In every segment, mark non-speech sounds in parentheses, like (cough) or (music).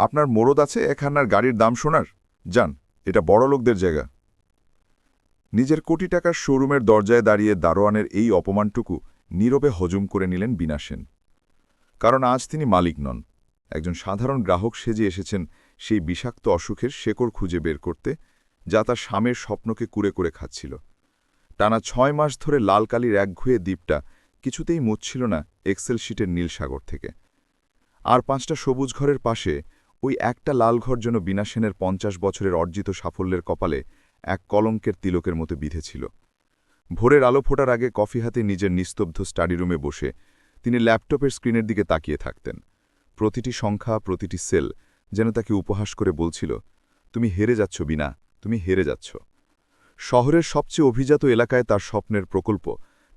আপনার মোরদ আছে এখানার গাড়ির দাম শোনার? যান, এটা বড় লোকদের জায়গা। নিজের কোটি টাকার শোরুমের দরজায় দাঁড়িয়ে দারোয়ানের এই অপমানটুকু নীরবে হজম করে নিলেন বিনা সেন। কারণ আজ তিনি মালিক নন। একজন সাধারণ গ্রাহক সেজে এসেছেন সেই বিষাক্ত অসুখের শেকড় খুঁজে বের করতে, যা তার স্বামীর স্বপ্নকে কুরে করে খাচ্ছিল। টানা ছয় মাস ধরে লালকালির একঘুয়ে দ্বীপটা কিছুতেই মুচ্ছিল না এক্সেল শিটের নীল সাগর থেকে। আর পাঁচটা সবুজ ঘরের পাশে ওই একটা লালঘর যেন বিনা সেনের পঞ্চাশ বছরের অর্জিত সাফল্যের কপালে এক কলঙ্কের তিলকের মতো বিধেছিল ভোরের আলো ফোটার আগে কফি হাতে নিজের নিস্তব্ধ স্টাডি রুমে বসে তিনি ল্যাপটপের স্ক্রিনের দিকে তাকিয়ে থাকতেন। প্রতিটি সংখ্যা, প্রতিটি সেল যেন তাকে উপহাস করে বলছিল, তুমি হেরে যাচ্ছ, বিনা, তুমি হেরে যাচ্ছ। শহরের সবচেয়ে অভিজাত এলাকায় তার স্বপ্নের প্রকল্প,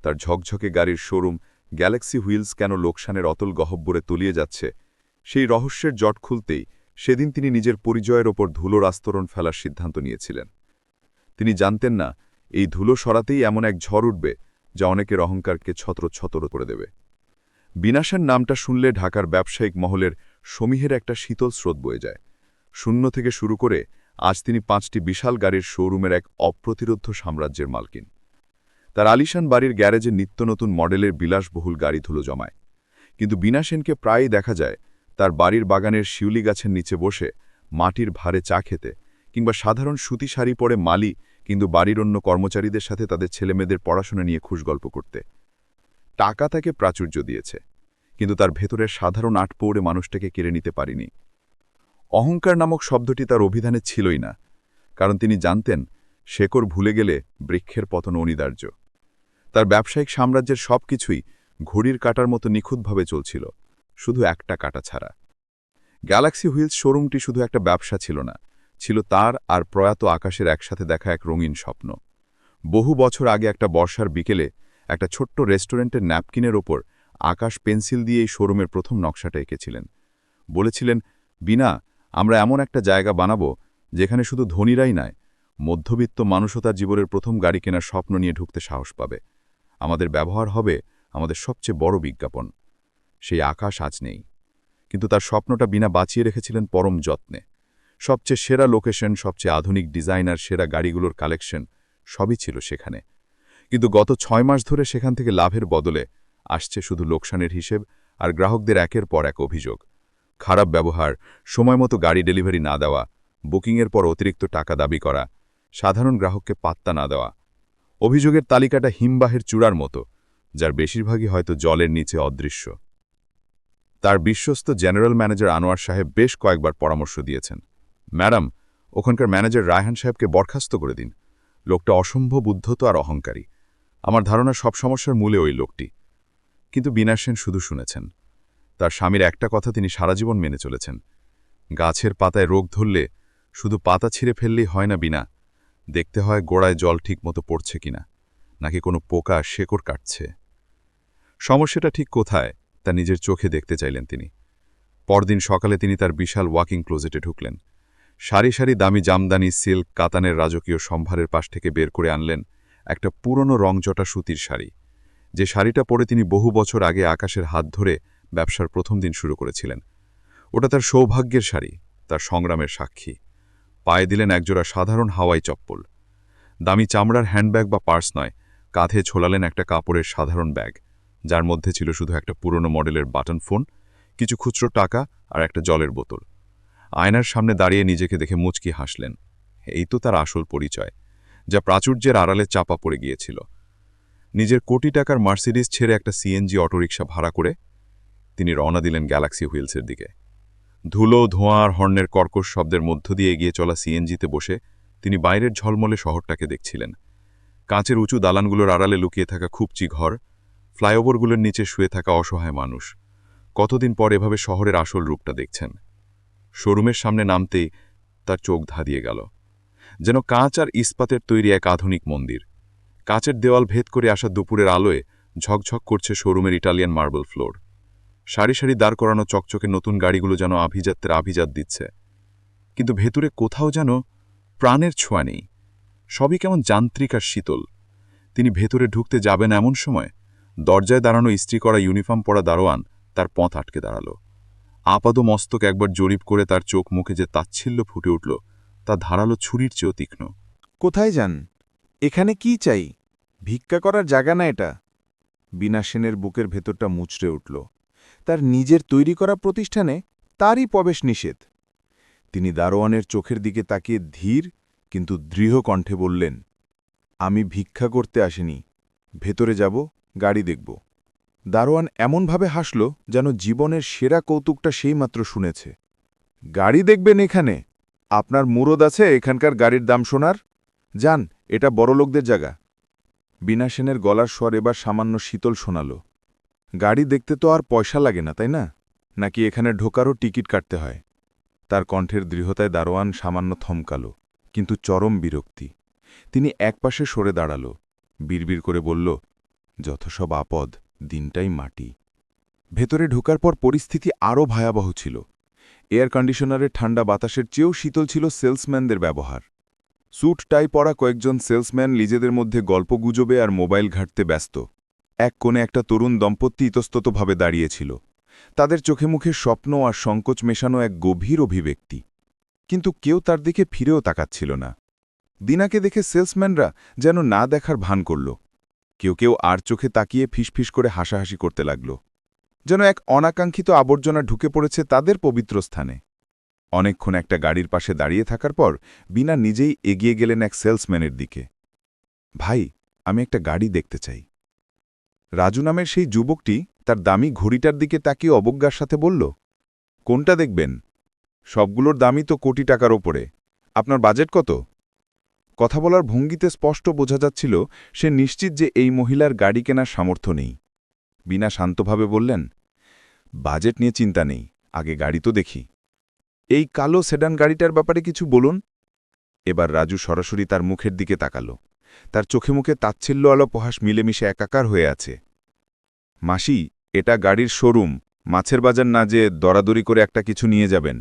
তার ঝকঝকে গাড়ির শোরুম, গ্যালাক্সি হুইলস কেন লোকসানের অতল গহব্বরে তলিয়ে যাচ্ছে সেই রহস্যের জট খুলতেই সেদিন তিনি নিজের পরিচয়ের ওপর ধুলোর আস্তরণ ফেলার সিদ্ধান্ত নিয়েছিলেন। তিনি জানতেন না, এই ধুলো সরাতেই এমন এক ঝড় উঠবে যা অনেকের অহংকারকে ছত্রছতর করে দেবে। বিনাশের নামটা শুনলে ঢাকার ব্যবসায়িক মহলের সমীহের একটা শীতল স্রোত বয়ে যায়। শূন্য থেকে শুরু করে আজ তিনি পাঁচটি বিশাল গাড়ির শোরুমের এক অপ্রতিরোধ্য সাম্রাজ্যের মালকিন। তার আলিশান বাড়ির গ্যারেজে নিত্য নতুন মডেলের বিলাসবহুল গাড়ি ধুলো জমায়। কিন্তু বিনা সেনকে প্রায়ই দেখা যায় তার বাড়ির বাগানের শিউলি গাছের নিচে বসে মাটির ভারে চা খেতে কিংবা সাধারণ সুতি শাড়ি পরে মালি কিন্তু বাড়ির অন্য কর্মচারীদের সাথে তাদের ছেলেমেয়েদের পড়াশোনা নিয়ে খুশগল্প করতে। টাকা তাকে প্রাচুর্য দিয়েছে, কিন্তু তার ভেতরের সাধারণ আট পৌড়ে মানুষটাকে কেড়ে নিতে পারিনি। অহংকার নামক শব্দটি তার অভিধানে ছিলই না, কারণ তিনি জানতেন শেকড় ভুলে গেলে বৃক্ষের পতন অনিবার্য। তার ব্যবসায়িক সাম্রাজ্যের সব কিছুই ঘড়ির কাটার মতো নিখুঁতভাবে চলছিল। শুধু একটা কাটা ছাড়া। গ্যালাক্সি হুইলস শোরুমটি শুধু একটা ব্যবসা ছিল না, ছিল তার আর প্রয়াত আকাশের একসাথে দেখা এক রঙিন স্বপ্ন। বহু বছর আগে একটা বর্ষার বিকেলে একটা ছোট্ট রেস্টুরেন্টের ন্যাপকিনের ওপর আকাশ পেন্সিল দিয়ে এই শোরুমের প্রথম নকশাটা এঁকেছিলেন। বলেছিলেন বিনা আমরা এমন একটা জায়গা বানাবো যেখানে শুধু ধনীরাই নয়, মধ্যবিত্ত মানুষও তার জীবনের প্রথম গাড়ি কেনার স্বপ্ন নিয়ে ঢুকতে সাহস পাবে। আমাদের ব্যবহার হবে আমাদের সবচেয়ে বড় বিজ্ঞাপন। সেই আকাশ আজ নেই। কিন্তু তার স্বপ্নটা বিনা বাঁচিয়ে রেখেছিলেন পরম যত্নে। সবচেয়ে সেরা লোকেশন, সবচেয়ে আধুনিক ডিজাইনার, সেরা গাড়িগুলোর কালেকশন সবই ছিল সেখানে। কিন্তু গত ছয় মাস ধরে সেখান থেকে লাভের বদলে আসছে শুধু লোকসানের হিসেব আর গ্রাহকদের একের পর এক অভিযোগ। খারাপ ব্যবহার সময়মতো গাড়ি ডেলিভারি না দেওয়া, বুকিংয়ের পর অতিরিক্ত টাকা দাবি করা, সাধারণ গ্রাহককে পাত্তা না দেওয়া। অভিযোগের তালিকাটা হিমবাহের চূড়ার মতো, যার বেশিরভাগই হয়তো জলের নিচে অদৃশ্য। তার বিশ্বস্ত জেনারেল ম্যানেজার আনোয়ার সাহেব বেশ কয়েকবার পরামর্শ দিয়েছেন। ম্যাডাম, ওখানকার ম্যানেজার রায়হান সাহেবকে বরখাস্ত করে দিন। লোকটা অসম্ভব উদ্ধত আর অহংকারী। আমার ধারণা সব সমস্যার মূলে ওই লোকটি। কিন্তু বিনা সেন শুধু শুনেছেন। তার স্বামীর একটা কথা তিনি সারা জীবন মেনে চলেছেন। গাছের পাতায় রোগ ধরলে শুধু পাতা ছিঁড়ে ফেললেই হয় না বিনা। দেখতে হয় গোড়ায় জল ঠিক মতো পড়ছে কিনা। নাকি কোনো পোকা, শেকড় কাটছে। সমস্যাটা ঠিক কোথায়? তা নিজের চোখে দেখতে চাইলেন তিনি। পরদিন সকালে তিনি তার বিশাল ওয়াকিং ক্লোজেটে ঢুকলেন। সারি সারি দামি জামদানি, সিল্ক, কাতানের রাজকীয় সম্ভারের পাশ থেকে বের করে আনলেন একটা পুরনো রংজটা সুতির শাড়ি। যে শাড়িটা পরে তিনি বহু বছর আগে আকাশের হাত ধরে ব্যবসার প্রথম দিন শুরু করেছিলেন। ওটা তার সৌভাগ্যের শাড়ি, তার সংগ্রামের সাক্ষী। পায়ে দিলেন একজোড়া সাধারণ হাওয়াই চপ্পল। দামি চামড়ার হ্যান্ডব্যাগ বা পার্স নয়, কাঁধে ছোলালেন একটা কাপড়ের সাধারণ ব্যাগ। যার মধ্যে ছিল শুধু একটা পুরনো মডেলের বাটন ফোন, কিছু খুচরো টাকা আর একটা জলের বোতল। আয়নার সামনে দাঁড়িয়ে নিজেকে দেখে মুচকি হাসলেন। এই তো তার আসল পরিচয়, যা প্রাচুর্যের আড়ালে চাপা পড়ে গিয়েছিল। নিজের কোটি টাকার মার্সিডিস ছেড়ে একটা সিএনজি অটোরিকশা ভাড়া করে তিনি রওনা দিলেন গ্যালাক্সি হুইলসের দিকে। ধুলো ধোঁয়া আর হর্নের কর্কশ শব্দের মধ্য দিয়ে এগিয়ে চলা সিএনজিতে বসে তিনি বাইরের ঝলমলে শহরটাকে দেখছিলেন। কাঁচের উঁচু দালানগুলোর আড়ালে লুকিয়ে থাকা খুবচি ঘর ফ্লাইওভারগুলোর নিচে শুয়ে থাকা অসহায় মানুষ। কতদিন পর এভাবে শহরের আসল রূপটা দেখছেন। শোরুমের সামনে নামতেই তার চোখ ধাঁধিয়ে গেল। যেন কাঁচ আর ইস্পাতের তৈরি এক আধুনিক মন্দির। কাঁচের দেওয়াল ভেদ করে আসা দুপুরের আলোয় ঝকঝক করছে শোরুমের ইটালিয়ান মার্বেল ফ্লোর। সারি সারি দাঁড় করানো চকচকে নতুন গাড়িগুলো যেন আভিজাত্যের আভিজাত দিচ্ছে। কিন্তু ভেতরে কোথাও যেন প্রাণের ছোঁয়া নেই। সবই কেমন যান্ত্রিক আর শীতল। তিনি ভেতরে ঢুকতে যাবেন এমন সময় দরজায় দাঁড়ানো ইস্ত্রি করা ইউনিফর্ম পরা দারোয়ান তার পথ আটকে দাঁড়াল। আপাদ মস্তক একবার জরিপ করে তার চোখ মুখে যে তাচ্ছিল্য ফুটে উঠল, তা ধারালো ছুরির চেয়েও তীক্ষ্ণ। কোথায় যান? এখানে কি চাই? ভিক্ষা করার জায়গা না এটা? বিনা সেনের বুকের ভেতরটা মুচড়ে উঠল। তার নিজের তৈরি করা প্রতিষ্ঠানে তারই প্রবেশ নিষেধ। তিনি দারোয়ানের চোখের দিকে তাকিয়ে ধীর কিন্তু দৃঢ় কণ্ঠে বললেন, আমি ভিক্ষা করতে আসিনি। ভেতরে যাব গাড়ি দেখব। দারোয়ান এমনভাবে হাসল যেন জীবনের সেরা কৌতুকটা সেইমাত্র শুনেছে। গাড়ি দেখবেন এখানে। আপনার মুরদ আছে এখানকার গাড়ির দাম শোনার? যান, এটা বড়লোকদের জায়গা। বিনা সেনের গলার স্বর এবার সামান্য শীতল শোনাল। গাড়ি দেখতে তো আর পয়সা লাগে না, তাই না? নাকি এখানে ঢোকারও টিকিট কাটতে হয়? তার কণ্ঠের দৃঢ়তায় দারোয়ান সামান্য থমকাল, কিন্তু চরম বিরক্তি। তিনি একপাশে সরে দাঁড়াল। বিড়বিড় করে বলল যত সব আপদ, দিনটাই মাটি। ভেতরে ঢোকার পর পরিস্থিতি আরও ভয়াবহ ছিল। এয়ার কন্ডিশনারের ঠান্ডা বাতাসের চেয়েও শীতল ছিল সেলসম্যানদের ব্যবহার। স্যুট, টাই পরা কয়েকজন সেলসম্যান নিজেদের মধ্যে গল্পগুজবে আর মোবাইল ঘাঁটতে ব্যস্ত। এক কোণে একটা তরুণ দম্পতি ইতস্ততভাবে দাঁড়িয়েছিল। তাদের চোখে মুখে স্বপ্ন আর সংকোচ মেশানো এক গভীর অভিব্যক্তি। কিন্তু কেউ তার দিকে ফিরেও তাকাচ্ছিল না। দিনাকে দেখে সেলসম্যানরা যেন না দেখার ভান করল। কেউ কেউ আর চোখে তাকিয়ে ফিসফিস করে হাসাহাসি করতে লাগল। যেন এক অনাকাঙ্ক্ষিত আবর্জনা ঢুকে পড়েছে তাদের পবিত্র স্থানে। অনেকক্ষণ একটা গাড়ির পাশে দাঁড়িয়ে থাকার পর বিনা নিজেই এগিয়ে গেলেন এক সেলসম্যানের দিকে। ভাই, আমি একটা গাড়ি দেখতে চাই। রাজু নামের সেই যুবকটি তার দামি ঘড়িটার দিকে তাকিয়ে অবজ্ঞার সাথে বলল, কোনটা দেখবেন? সবগুলোর দামই তো কোটি টাকার ওপরে। আপনার বাজেট কত? কথা বলার ভঙ্গিতে স্পষ্ট বোঝা যাচ্ছিল, সে নিশ্চিত যে এই মহিলার গাড়ি কেনার সামর্থ্য নেই। বিনা শান্তভাবে বললেন, বাজেট নিয়ে চিন্তা নেই, আগে গাড়ি তো দেখি। এই কালো সেডান গাড়িটার ব্যাপারে কিছু বলুন? এবার রাজু সরাসরি তার মুখের দিকে তাকাল। তার চোখে মুখে তাচ্ছিল্য আলো পহাস মিলেমিশে একাকার হয়ে আছে। মাসি, এটা গাড়ির শোরুম, মাছের বাজার না যে দরাদরি করে একটা কিছু নিয়ে যাবেন।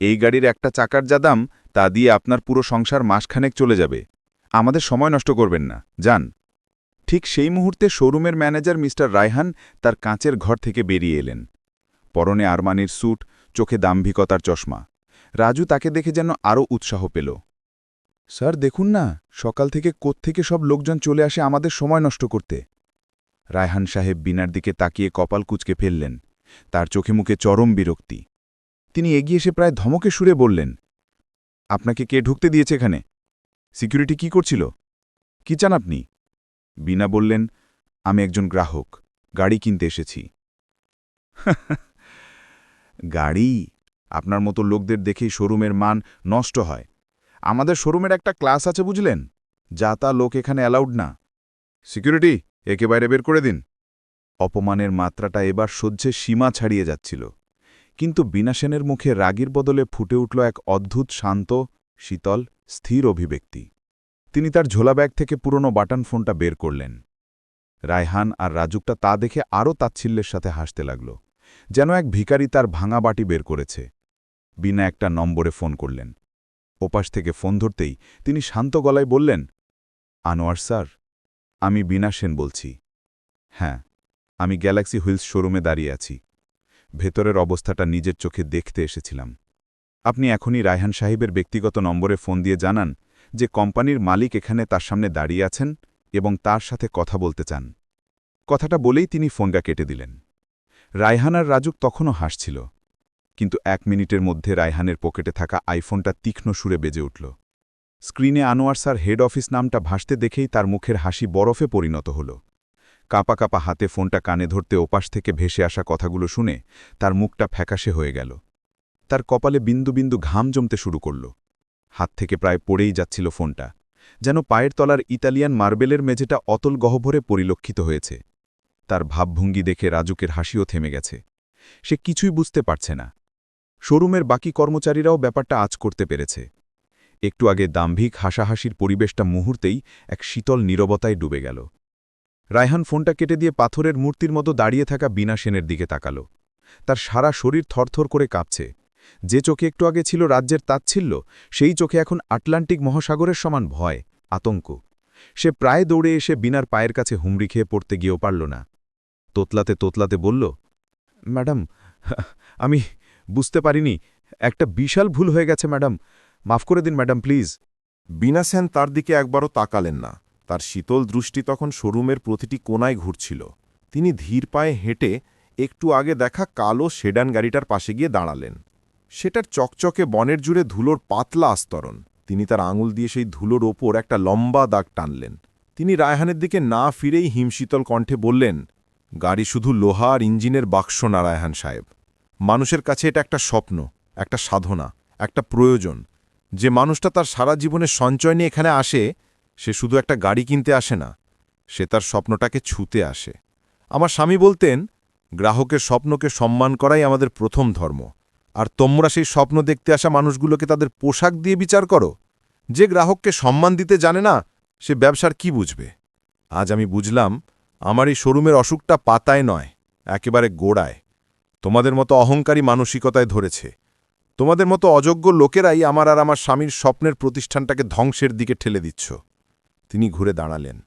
এই গাড়ির একটা চাকার যা দাম তা দিয়ে আপনার পুরো সংসার মাসখানেক চলে যাবে। আমাদের সময় নষ্ট করবেন না। যান। ঠিক সেই মুহূর্তে শোরুমের ম্যানেজার মিস্টার রায়হান তার কাঁচের ঘর থেকে বেরিয়ে এলেন। পরনে আরমানির স্যুট, চোখে দাম্ভিকতার চশমা। রাজু তাকে দেখে যেন আরও উৎসাহ পেল। স্যার, দেখুন না, সকাল থেকে কোত্থেকে সব লোকজন চলে আসে আমাদের সময় নষ্ট করতে। রায়হান সাহেব বিনার দিকে তাকিয়ে কপাল কুচকে ফেললেন। তার চোখে মুখে চরম বিরক্তি। তিনি এগিয়ে এসে প্রায় ধমকে সুরে বললেন আপনাকে কে ঢুকতে দিয়েছে এখানে? সিকিউরিটি কি করছিল? কি চান আপনি? বিনা বললেন, আমি একজন গ্রাহক, গাড়ি কিনতে এসেছি। (laughs) গাড়ি? আপনার মতো লোকদের দেখেই শোরুমের মান নষ্ট হয়। আমাদের শোরুমের একটা ক্লাস আছে, বুঝলেন? যা তা লোক এখানে অ্যালাউড না। সিকিউরিটি, একে বাইরে বের করে দিন। অপমানের মাত্রাটা এবার সহ্যে সীমা ছাড়িয়ে যাচ্ছিল। কিন্তু বিনাশেনের মুখে রাগির বদলে ফুটে উঠল এক অদ্ভুত, শান্ত, শীতল, স্থির অভিব্যক্তি। তিনি তার ঝোলা ব্যাগ থেকে পুরনো বাটন ফোনটা বের করলেন। রায়হান আর রাজুকটা তা দেখে আরও তাচ্ছিল্যের সাথে হাসতে লাগল, যেন এক ভিখারি তার ভাঙা বাটি বের করেছে। বিনা একটা নম্বরে ফোন করলেন। ওপাশ থেকে ফোন ধরতেই তিনি শান্ত গলায় বললেন, আনোয়ার স্যার, আমি বিনা সেন বলছি। হ্যাঁ আমি গ্যালাক্সি হুইলস শোরুমে দাঁড়িয়ে আছি। ভেতরের অবস্থাটা নিজের চোখে দেখতে এসেছিলাম। আপনি এখনই রায়হান সাহেবের ব্যক্তিগত নম্বরে ফোন দিয়ে জানান যে কোম্পানির মালিক এখানে তার সামনে দাঁড়িয়ে আছেন এবং তার সাথে কথা বলতে চান। কথাটা বলেই তিনি ফোনটা কেটে দিলেন। রায়হান আর রাজুক তখনও হাসছিল। কিন্তু এক মিনিটের মধ্যে রায়হানের পকেটে থাকা আইফোনটা তীক্ষ্ণ সুরে বেজে উঠল। স্ক্রিনে আনোয়ার স্যার হেড অফিস নামটা ভাসতে দেখেই তার মুখের হাসি বরফে পরিণত হল। কাপা কাপা হাতে ফোনটা কানে ধরতে ওপাশ থেকে ভেসে আসা কথাগুলো শুনে তার মুখটা ফ্যাকাশে হয়ে গেল। তার কপালে বিন্দু বিন্দু ঘাম জমতে শুরু করল। হাত থেকে প্রায় পড়েই যাচ্ছিল ফোনটা, যেন পায়ের তলার ইতালিয়ান মার্বেলের মেঝেটা অতল গহ্বরে পরিলক্ষিত হয়েছে। তার ভাবভঙ্গি দেখে রাজুকের হাসিও থেমে গেছে। সে কিছুই বুঝতে পারছে না। শোরুমের বাকি কর্মচারীরাও ব্যাপারটা আজ করতে পেরেছে। একটু আগে দাম্ভিক হাসাহাসির পরিবেশটা মুহূর্তেই এক শীতল নীরবতায় ডুবে গেল। রায়হান ফোনটা কেটে দিয়ে পাথরের মূর্তির মতো দাঁড়িয়ে থাকা বিনা সেনের দিকে তাকাল। তার সারা শরীর থরথর করে কাঁপছে। যে চোখে একটু আগে ছিল রাজ্যের তাচ্ছিল্য, সেই চোখে এখন আটলান্টিক মহাসাগরের সমান ভয়, আতঙ্ক। সে প্রায় দৌড়ে এসে বিনার পায়ের কাছে হুমড়ি খেয়ে পড়তে গিয়েও পারল না। তোতলাতে তোতলাতে বলল, ম্যাডাম, আমি বুঝতে পারিনি, একটা বিশাল ভুল হয়ে গেছে, ম্যাডাম। মাফ করে দিন, ম্যাডাম, প্লিজ। বিনা সেন তার দিকে একবারও তাকালেন না। তার শীতল দৃষ্টি তখন শোরুমের প্রতিটি কোনায় ঘুরছিল। তিনি ধীর পায়ে হেঁটে একটু আগে দেখা কালো সেডান গাড়িটার পাশে গিয়ে দাঁড়ালেন। সেটার চকচকে বনের জুড়ে ধুলোর পাতলা আস্তরণ। তিনি তার আঙুল দিয়ে সেই ধুলোর ওপর একটা লম্বা দাগ টানলেন। তিনি রায়হানের দিকে না ফিরেই হিমশীতল কণ্ঠে বললেন, গাড়ি শুধু লোহা আর ইঞ্জিনের বাক্স না, রায়হান সাহেব। মানুষের কাছে এটা একটা স্বপ্ন, একটা সাধনা, একটা প্রয়োজন। যে মানুষটা তার সারা জীবনের সঞ্চয় নিয়ে এখানে আসে সে শুধু একটা গাড়ি কিনতে আসে না, সে তার স্বপ্নটাকে ছুতে আসে। আমার স্বামী বলতেন, গ্রাহকের স্বপ্নকে সম্মান করাই আমাদের প্রথম ধর্ম। আর তোমরা সেই স্বপ্ন দেখতে আসা মানুষগুলোকে তাদের পোশাক দিয়ে বিচার করো। যে গ্রাহককে সম্মান দিতে জানে না, সে ব্যবসার কি বুঝবে? আজ আমি বুঝলাম, আমার এই শোরুমের অসুখটা পাতায় নয়, একেবারে গোড়ায়। তোমাদের মতো অহংকারী মানসিকতায় ধরেছে। তোমাদের মতো অযোগ্য লোকেরাই আমার আর আমার স্বামীর স্বপ্নের প্রতিষ্ঠানটাকে ধ্বংসের দিকে ঠেলে দিচ্ছ। তিনি ঘুরে দাঁড়ালেন।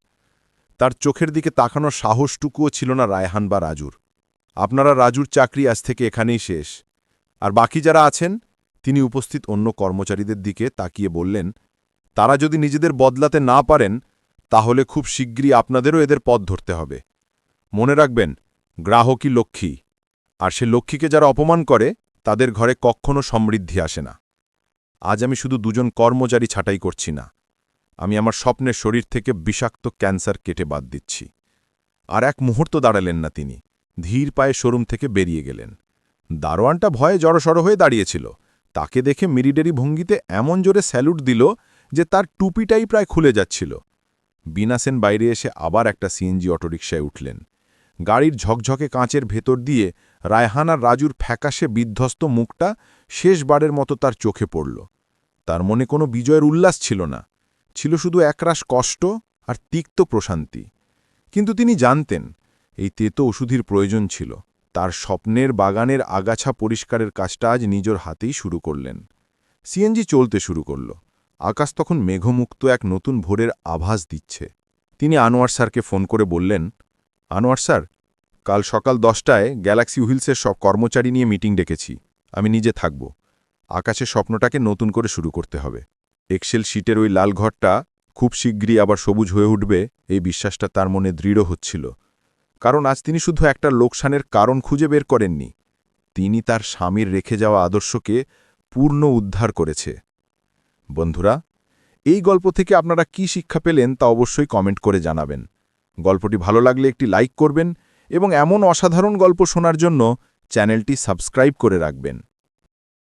তার চোখের দিকে তাকানোর সাহসটুকুও ছিল না রায়হান বা রাজুর। আপনারা রাজুর চাকরি আজ থেকে এখানেই শেষ। আর বাকি যারা আছেন, তিনি উপস্থিত অন্য কর্মচারীদের দিকে তাকিয়ে বললেন, তারা যদি নিজেদের বদলাতে না পারেন, তাহলে খুব শীঘ্রই আপনাদেরও এদের পথ ধরতে হবে। মনে রাখবেন, গ্রাহকই লক্ষ্মী। আর সে লক্ষ্মীকে যারা অপমান করে, তাদের ঘরে কখনো সমৃদ্ধি আসে না। আজ আমি শুধু দুজন কর্মচারী ছাঁটাই করছি না। আমি আমার স্বপ্নের শরীর থেকে বিষাক্ত ক্যান্সার কেটে বাদ দিচ্ছি। আর এক মুহূর্ত দাঁড়ালেন না তিনি। ধীর পায়ে শোরুম থেকে বেরিয়ে গেলেন। দারোয়ানটা ভয়ে জড়সড় হয়ে দাঁড়িয়েছিল। তাকে দেখে মিরিডেরি ভঙ্গিতে এমন জোরে স্যালুট দিল যে তার টুপিটাই প্রায় খুলে যাচ্ছিল। বিনাসেন বাইরে এসে আবার একটা সিএনজি অটোরিকশায় উঠলেন। গাড়ির ঝকঝকে কাঁচের ভেতর দিয়ে রায়হান আর রাজুর ফ্যাকাশে বিধ্বস্ত মুখটা শেষবারের মতো তার চোখে পড়ল। তার মনে কোনো বিজয়ের উল্লাস ছিল না। ছিল শুধু একরাশ কষ্ট আর তিক্ত প্রশান্তি। কিন্তু তিনি জানতেন, এই তেতো ওষুধের প্রয়োজন ছিল। তার স্বপ্নের বাগানের আগাছা পরিষ্কারের কাজটা আজ নিজের হাতেই শুরু করলেন। সিএনজি চলতে শুরু করল। আকাশ তখন মেঘমুক্ত এক নতুন ভোরের আভাস দিচ্ছে। তিনি আনোয়ার স্যারকে ফোন করে বললেন, আনোয়ার স্যার, কাল সকাল দশটায় গ্যালাক্সি হুইলসের সব কর্মচারী নিয়ে মিটিং ডেকেছি। আমি নিজে থাকব। আকাশে স্বপ্নটাকে নতুন করে শুরু করতে হবে। এক্সেল শিটের ওই লাল ঘরটা খুব শীঘ্রই আবার সবুজ হয়ে উঠবে, এই বিশ্বাসটা তার মনে দৃঢ় হচ্ছিল। কারণ আজ তিনি শুধু একটা লোকসানের কারণ খুঁজে বের করেননি, তিনি তার স্বামীর রেখে যাওয়া আদর্শকে পূর্ণ উদ্ধার করেছে। বন্ধুরা, এই গল্প থেকে আপনারা কি শিক্ষা পেলেন তা অবশ্যই কমেন্ট করে জানাবেন। গল্পটি ভালো লাগলে একটি লাইক করবেন এবং এমন অসাধারণ গল্প শোনার জন্য চ্যানেলটি সাবস্ক্রাইব করে রাখবেন।